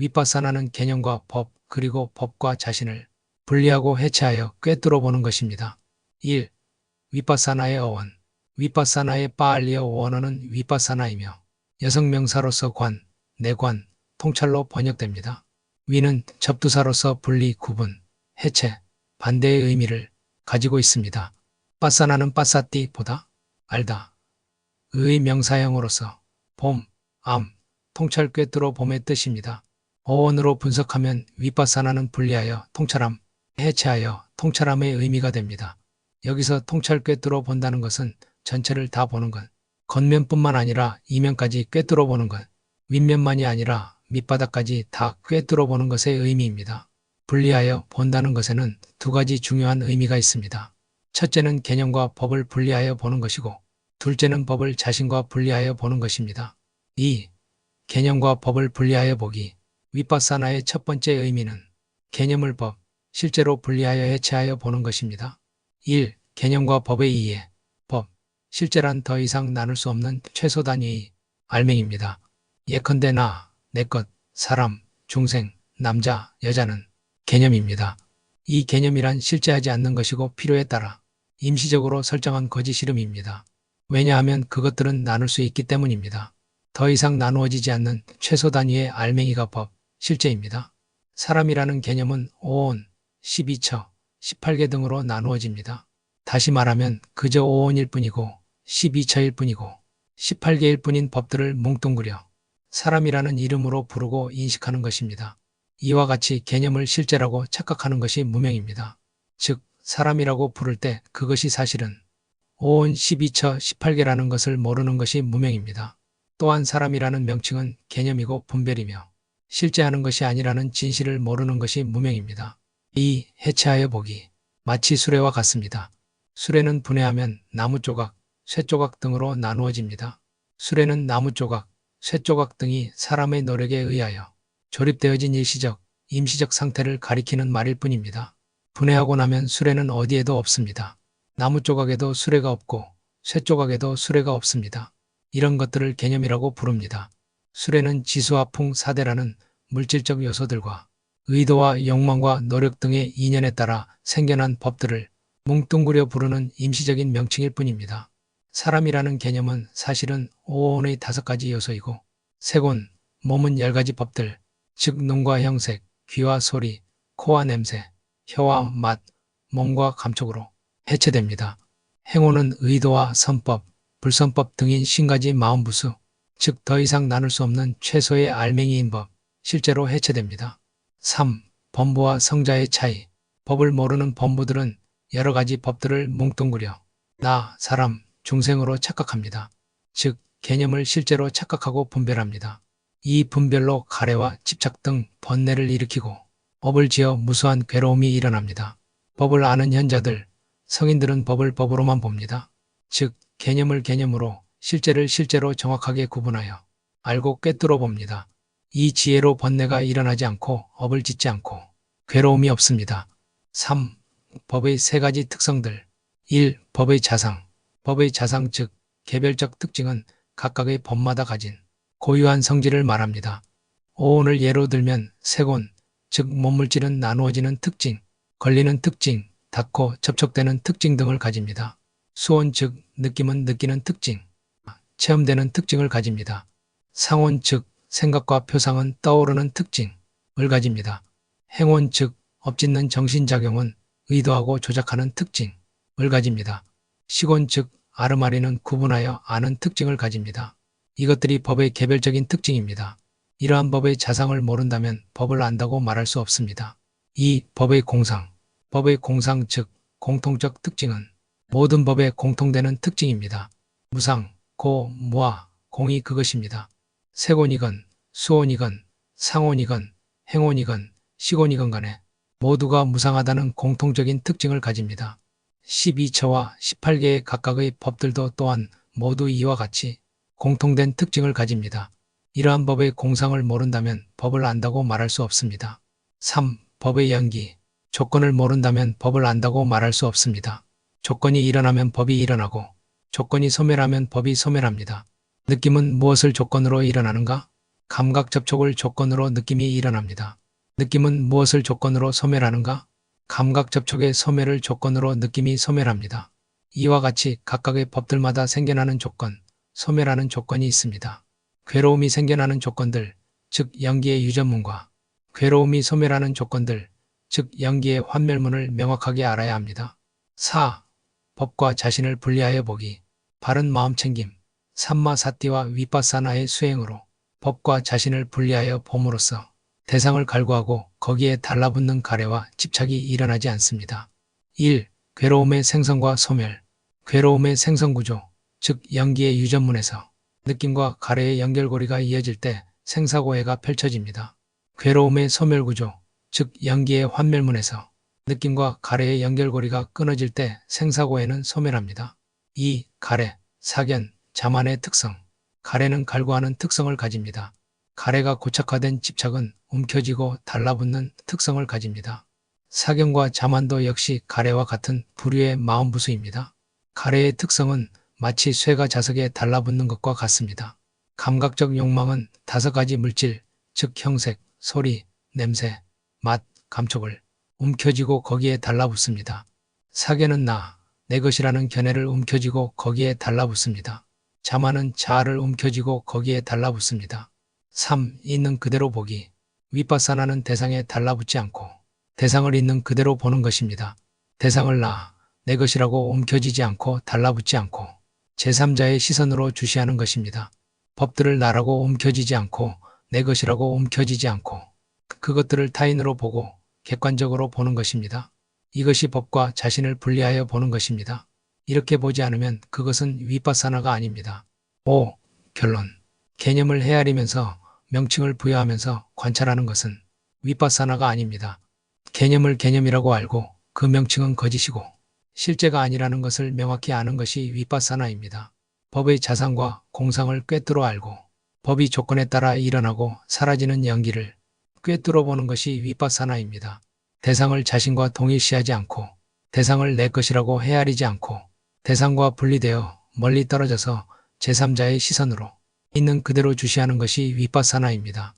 위파사나는 개념과 법 그리고 법과 자신을 분리하고 해체하여 꿰뚫어 보는 것입니다. 1. 위파사나의 어원 위파사나의 빠알리어 원어는 위파사나이며 여성 명사로서 관, 내관, 통찰로 번역됩니다. 위는 접두사로서 분리, 구분, 해체, 반대의 의미를 가지고 있습니다. 빠사나는 빠사띠 보다, 알다. 의 명사형으로서 봄, 암, 통찰 꿰뚫어 봄의 뜻입니다. 어원으로 분석하면 위파사나는 분리하여 통찰함, 해체하여 통찰함의 의미가 됩니다. 여기서 통찰 꿰뚫어 본다는 것은 전체를 다 보는 것, 겉면뿐만 아니라 이면까지 꿰뚫어 보는 것, 윗면만이 아니라 밑바닥까지 다 꿰뚫어 보는 것의 의미입니다. 분리하여 본다는 것에는 두 가지 중요한 의미가 있습니다. 첫째는 개념과 법을 분리하여 보는 것이고, 둘째는 법을 자신과 분리하여 보는 것입니다. 2. 개념과 법을 분리하여 보기. 위파사나의 첫 번째 의미는 개념을 법, 실제로 분리하여 해체하여 보는 것입니다. 1. 개념과 법의 이해. 법, 실제란 더 이상 나눌 수 없는 최소 단위의 알맹입니다. 예컨대 나, 내 것, 사람, 중생, 남자, 여자는 개념입니다. 이 개념이란 실제하지 않는 것이고 필요에 따라 임시적으로 설정한 거짓 이름입니다. 왜냐하면 그것들은 나눌 수 있기 때문입니다. 더 이상 나누어지지 않는 최소 단위의 알맹이가 법, 실제입니다. 사람이라는 개념은 5온, 12처, 18개 등으로 나누어집니다. 다시 말하면 그저 5온일 뿐이고 12처일 뿐이고 18개일 뿐인 법들을 뭉뚱그려 사람이라는 이름으로 부르고 인식하는 것입니다. 이와 같이 개념을 실제라고 착각하는 것이 무명입니다. 즉, 사람이라고 부를 때 그것이 사실은 5온 12처 18개라는 것을 모르는 것이 무명입니다. 또한 사람이라는 명칭은 개념이고 분별이며 실제 하는 것이 아니라는 진실을 모르는 것이 무명입니다. 이 해체하여 보기 마치 수레와 같습니다. 수레는 분해하면 나무 조각, 쇠 조각 등으로 나누어집니다. 수레는 나무 조각, 쇠 조각 등이 사람의 노력에 의하여 조립되어진 일시적, 임시적 상태를 가리키는 말일 뿐입니다. 분해하고 나면 수레는 어디에도 없습니다. 나무 조각에도 수레가 없고 쇠 조각에도 수레가 없습니다. 이런 것들을 개념이라고 부릅니다. 수레는 지수와 풍, 사대라는 물질적 요소들과 의도와 욕망과 노력 등의 인연에 따라 생겨난 법들을 뭉뚱그려 부르는 임시적인 명칭일 뿐입니다. 사람이라는 개념은 사실은 오온의 다섯 가지 요소이고 세곤, 몸은 열 가지 법들, 즉 눈과 형색, 귀와 소리, 코와 냄새, 혀와 맛, 몸과 감촉으로 해체됩니다. 행호는 의도와 선법, 불선법 등인 신가지 마음부수, 즉 더 이상 나눌 수 없는 최소의 알맹이인 법, 실제로 해체됩니다. 3. 범부와 성자의 차이. 법을 모르는 범부들은 여러 가지 법들을 뭉뚱그려 나, 사람, 중생으로 착각합니다. 즉, 개념을 실제로 착각하고 분별합니다. 이 분별로 가래와 집착 등 번뇌를 일으키고 법을 지어 무수한 괴로움이 일어납니다. 법을 아는 현자들, 성인들은 법을 법으로만 봅니다. 즉, 개념을 개념으로, 실제를 실제로 정확하게 구분하여 알고 꿰뚫어 봅니다. 이 지혜로 번뇌가 일어나지 않고 업을 짓지 않고 괴로움이 없습니다. 3. 법의 세 가지 특성들 1. 법의 자상 법의 자상 즉 개별적 특징은 각각의 법마다 가진 고유한 성질을 말합니다. 오온을 예로 들면 세곤, 즉 몸물질은 나누어지는 특징, 걸리는 특징, 닿고 접촉되는 특징 등을 가집니다. 수온 즉 느낌은 느끼는 특징, 체험되는 특징을 가집니다. 상온 즉 생각과 표상은 떠오르는 특징을 가집니다. 행원 즉 업짓는 정신작용은 의도하고 조작하는 특징을 가집니다. 시곤 즉 아르마리는 구분하여 아는 특징을 가집니다. 이것들이 법의 개별적인 특징입니다. 이러한 법의 자상을 모른다면 법을 안다고 말할 수 없습니다. 이 법의 공상, 법의 공상 즉 공통적 특징은 모든 법에 공통되는 특징입니다. 무상, 고, 무아, 공이 그것입니다. 세곤이건 수온이건 상온이건 행온이건 시곤이건 간에 모두가 무상하다는 공통적인 특징을 가집니다. 12처와 18개의 각각의 법들도 또한 모두 이와 같이 공통된 특징을 가집니다. 이러한 법의 공상을 모른다면 법을 안다고 말할 수 없습니다. 3. 법의 연기. 조건을 모른다면 법을 안다고 말할 수 없습니다. 조건이 일어나면 법이 일어나고 조건이 소멸하면 법이 소멸합니다. 느낌은 무엇을 조건으로 일어나는가? 감각 접촉을 조건으로 느낌이 일어납니다. 느낌은 무엇을 조건으로 소멸하는가? 감각 접촉의 소멸을 조건으로 느낌이 소멸합니다. 이와 같이 각각의 법들마다 생겨나는 조건, 소멸하는 조건이 있습니다. 괴로움이 생겨나는 조건들, 즉 연기의 유전문과 괴로움이 소멸하는 조건들, 즉 연기의 환멸문을 명확하게 알아야 합니다. 4. 법과 자신을 분리하여 보기. 바른 마음 챙김. 삼마사띠와 위빠사나의 수행으로 법과 자신을 분리하여 봄으로써 대상을 갈구하고 거기에 달라붙는 가래와 집착이 일어나지 않습니다. 1. 괴로움의 생성과 소멸. 괴로움의 생성구조, 즉 연기의 유전문에서 느낌과 가래의 연결고리가 이어질 때 생사고해가 펼쳐집니다. 괴로움의 소멸구조, 즉 연기의 환멸문에서 느낌과 가래의 연결고리가 끊어질 때 생사고해는 소멸합니다. 2. 가래, 사견, 자만의 특성. 가래는 갈구하는 특성을 가집니다. 가래가 고착화된 집착은 움켜쥐고 달라붙는 특성을 가집니다. 사견과 자만도 역시 가래와 같은 부류의 마음부수입니다. 가래의 특성은 마치 쇠가 자석에 달라붙는 것과 같습니다. 감각적 욕망은 다섯 가지 물질, 즉 형색, 소리, 냄새, 맛, 감촉을 움켜쥐고 거기에 달라붙습니다. 사견은 나, 내 것이라는 견해를 움켜쥐고 거기에 달라붙습니다. 자만은 자아를 움켜쥐고 거기에 달라붙습니다. 3. 있는 그대로 보기. 위빠사나는 대상에 달라붙지 않고 대상을 있는 그대로 보는 것입니다. 대상을 나, 내 것이라고 움켜쥐지 않고 달라붙지 않고 제3자의 시선으로 주시하는 것입니다. 법들을 나라고 움켜쥐지 않고 내 것이라고 움켜쥐지 않고 그것들을 타인으로 보고 객관적으로 보는 것입니다. 이것이 법과 자신을 분리하여 보는 것입니다. 이렇게 보지 않으면 그것은 위빠사나가 아닙니다. 5. 결론. 개념을 헤아리면서 명칭을 부여하면서 관찰하는 것은 위빠사나가 아닙니다. 개념을 개념이라고 알고 그 명칭은 거짓이고 실제가 아니라는 것을 명확히 아는 것이 위빠사나입니다. 법의 자상과 공상을 꿰뚫어 알고 법이 조건에 따라 일어나고 사라지는 연기를 꿰뚫어 보는 것이 위빠사나입니다. 대상을 자신과 동일시하지 않고 대상을 내 것이라고 헤아리지 않고 대상과 분리되어 멀리 떨어져서 제3자의 시선으로 있는 그대로 주시하는 것이 위빠사나입니다.